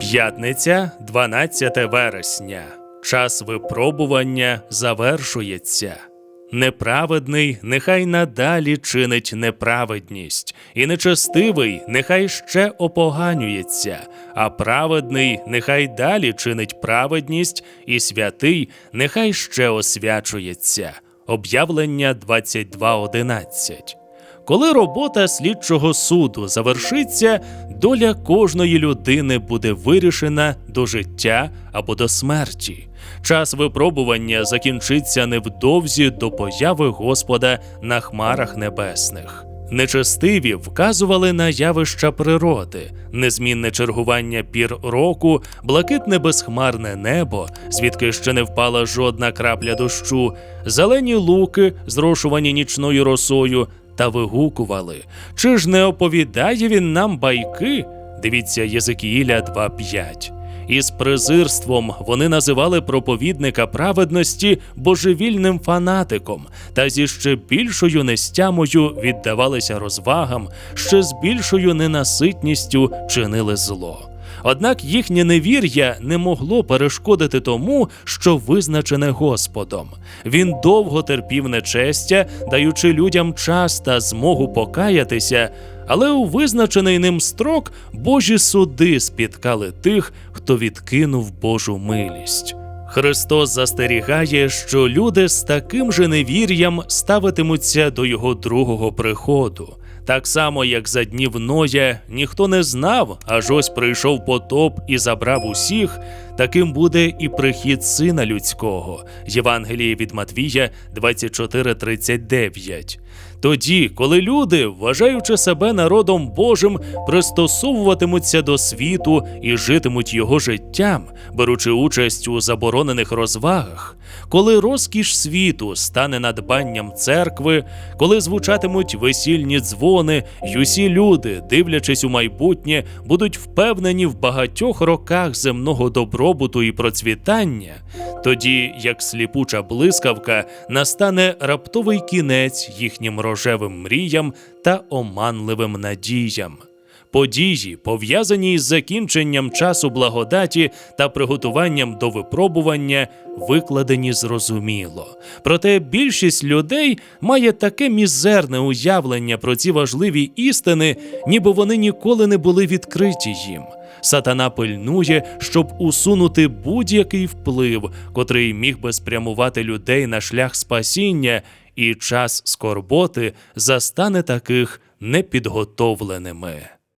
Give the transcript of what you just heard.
П'ятниця, 12 вересня. Час випробування завершується. Неправедний нехай надалі чинить неправедність, і нечестивий нехай ще опоганюється, а праведний нехай далі чинить праведність, і святий нехай ще освячується. Об'явлення 22.11 коли робота слідчого суду завершиться, доля кожної людини буде вирішена до життя або до смерті. Час випробування закінчиться невдовзі до появи Господа на хмарах небесних. Нечестиві вказували на явища природи, незмінне чергування пір року, блакитне безхмарне небо, звідки ще не впала жодна крапля дощу, зелені луки, зрошувані нічною росою, та вигукували: Чи ж не оповідає він нам байки? Дивіться Єзекіїля 2.5. Із презирством вони називали проповідника праведності божевільним фанатиком, та зі ще більшою нестямою віддавалися розвагам, ще з більшою ненаситністю чинили зло. Однак їхнє невір'я не могло перешкодити тому, що визначене Господом. Він довго терпів нечестя, даючи людям час та змогу покаятися, але у визначений ним строк Божі суди спіткали тих, хто відкинув Божу милість. Христос застерігає, що люди з таким же невір'ям ставитимуться до його другого приходу. Так само, як за днів Ноя ніхто не знав, аж ось прийшов потоп і забрав усіх, таким буде і прихід сина людського. Євангеліє від Матвія 24:39. Тоді, коли люди, вважаючи себе народом Божим, пристосовуватимуться до світу і житимуть його життям, беручи участь у заборонених розвагах, коли розкіш світу стане надбанням церкви, коли звучатимуть весільні дзвони, й усі люди, дивлячись у майбутнє, будуть впевнені в багатьох роках земного добробуту і процвітання, тоді, як сліпуча блискавка, настане раптовий кінець їхнім рожевим мріям та оманливим надіям. Події, пов'язані із закінченням часу благодаті та приготуванням до випробування, викладені зрозуміло. Проте більшість людей має таке мізерне уявлення про ці важливі істини, ніби вони ніколи не були відкриті їм. Сатана пильнує, щоб усунути будь-який вплив, котрий міг би спрямувати людей на шлях спасіння, і час скорботи застане таких непідготовленими.